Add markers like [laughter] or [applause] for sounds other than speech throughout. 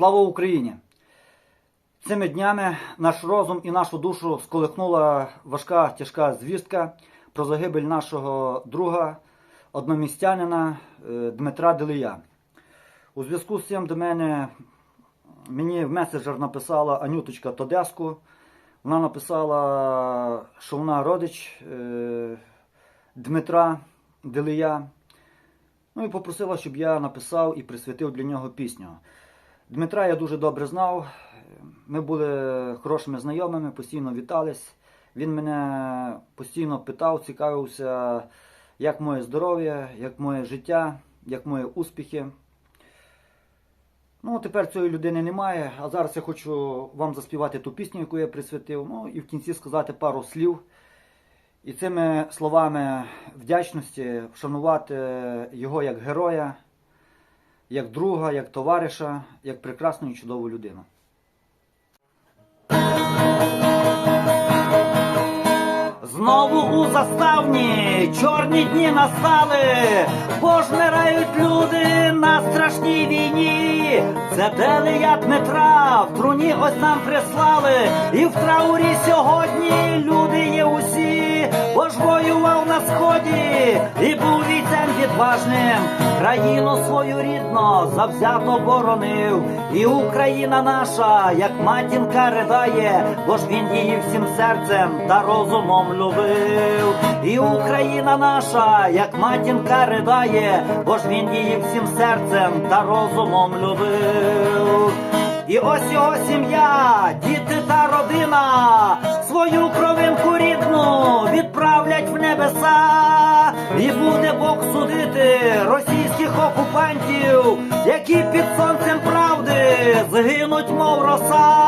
Слава Україні! Цими днями наш розум і нашу душу сколихнула важка тяжка звістка про загибель нашого друга, одномістянина е, Дмитра Делия. У зв'язку з цим до мене мені в меседжер написала Анюточка Тодеску. Вона написала, що вона родич е, Дмитра Делия. Ну і попросила, щоб я написав і присвятив для нього пісню. Дмитра я дуже добре знав. Ми були хорошими знайомими, постійно вітались. Він мене постійно питав, цікавився, як моє здоров'я, як моє життя, як мої успіхи. Ну, тепер цієї людини немає, а зараз я хочу вам заспівати ту пісню, яку я присвятив. Ну і в кінці сказати пару слів. І цими словами вдячності вшанувати його як героя, як друга, як товариша, як прекрасну і чудову людину. Знову у заставні чорні дні настали, бо ж вмирають люди на страшній війні. Це Делія Дмитра в труні ось нам прислали, і в траурі сьогодні люди і був війцем відважним. Країну свою рідно завзято боронив, і Україна наша, як матінка ридає, бо ж він її всім серцем та розумом любив. І Україна наша, як матінка ридає, бо ж він її всім серцем та розумом любив. І ось його сім'я, діти та родина, свою кровинку рідну відправлять в небеса, судити російських окупантів, які під сонцем правди згинуть, мов роса,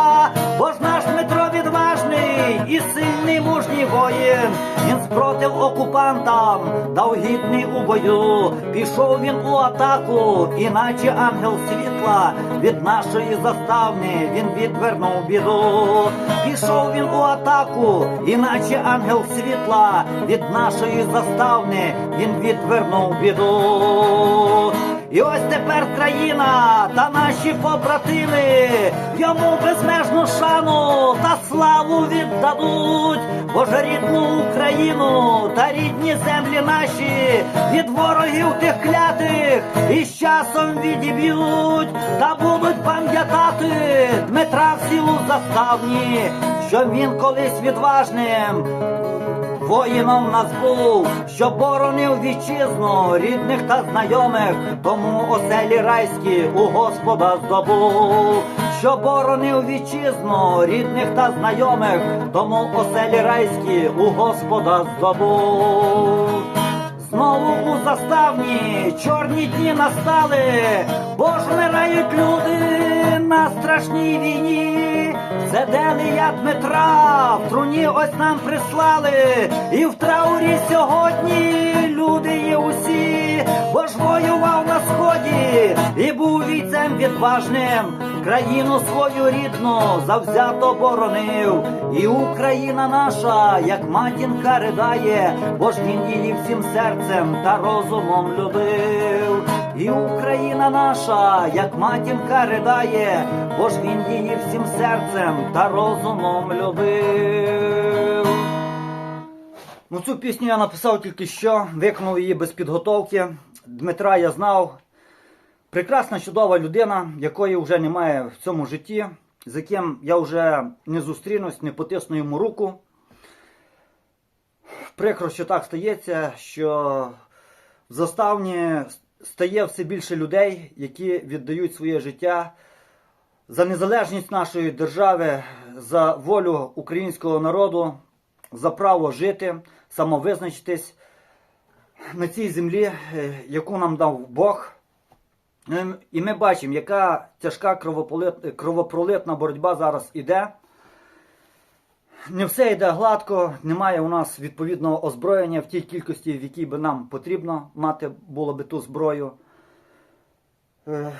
спротив окупантам, дав гідний у бою. Пішов він у атаку, іначе ангел світла від нашої заставни він відвернув біду. Пішов він у атаку, іначе ангел світла від нашої заставни він відвернув біду. І ось тепер країна та наші побратими йому безмежну шану та славу віддадуть, бо ж рідну Україну та рідні землі наші від ворогів тих клятих і з часом відіб'ють, та будуть пам'ятати Дмитра в сілу заставні, що він колись відважним Воїном нас був, що боронив вітчизну рідних та знайомих, тому оселі райські у Господа здобув, що боронив вітчизну рідних та знайомих, тому оселі райські у Господа здобув. Знову у заставні чорні дні настали, бо ж вмирають люди на страшній війні. Це Делія Дмитра в труні ось нам прислали, і в траурі сьогодні люди відважним. Країну свою рідну завзято боронив, і Україна наша, як матінка ридає, бо ж він її всім серцем та розумом любив. І Україна наша, як матінка ридає, бо ж він її всім серцем та розумом любив. Ну, цю пісню я написав тільки що, виконав її без підготовки. Дмитра я знав. Прекрасна, чудова людина, якої вже немає в цьому житті, з яким я вже не зустрінусь, не потисну йому руку. Прикро, що так стається, що в заставні стає все більше людей, які віддають своє життя за незалежність нашої держави, за волю українського народу, за право жити, самовизначитись на цій землі, е, яку нам дав Бог. Ем, І ми бачимо, яка тяжка кровопролитна боротьба зараз іде. Не все йде гладко, немає у нас відповідного озброєння в тій кількості, в якій би нам потрібно мати було би ту зброю. Е,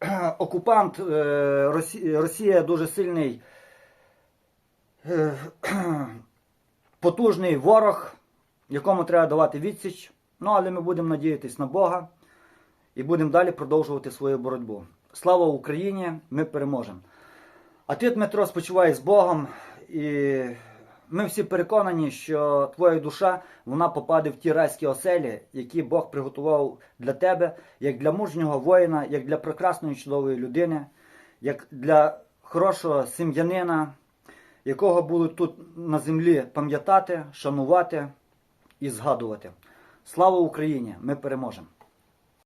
[clears throat] Окупант е, Росія дуже сильний, е, [clears throat] потужний ворог, якому треба давати відсіч. Ну, але ми будемо надіятись на Бога і будемо далі продовжувати свою боротьбу. Слава Україні! Ми переможемо. А ти, Дмитро, спочивай з Богом, і ми всі переконані, що твоя душа вона попаде в ті райські оселі, які Бог приготував для тебе, як для мужнього воїна, як для прекрасної чудової людини, як для хорошого сім'янина, якого будуть тут на землі пам'ятати, шанувати і згадувати. Слава Україні! Ми переможемо!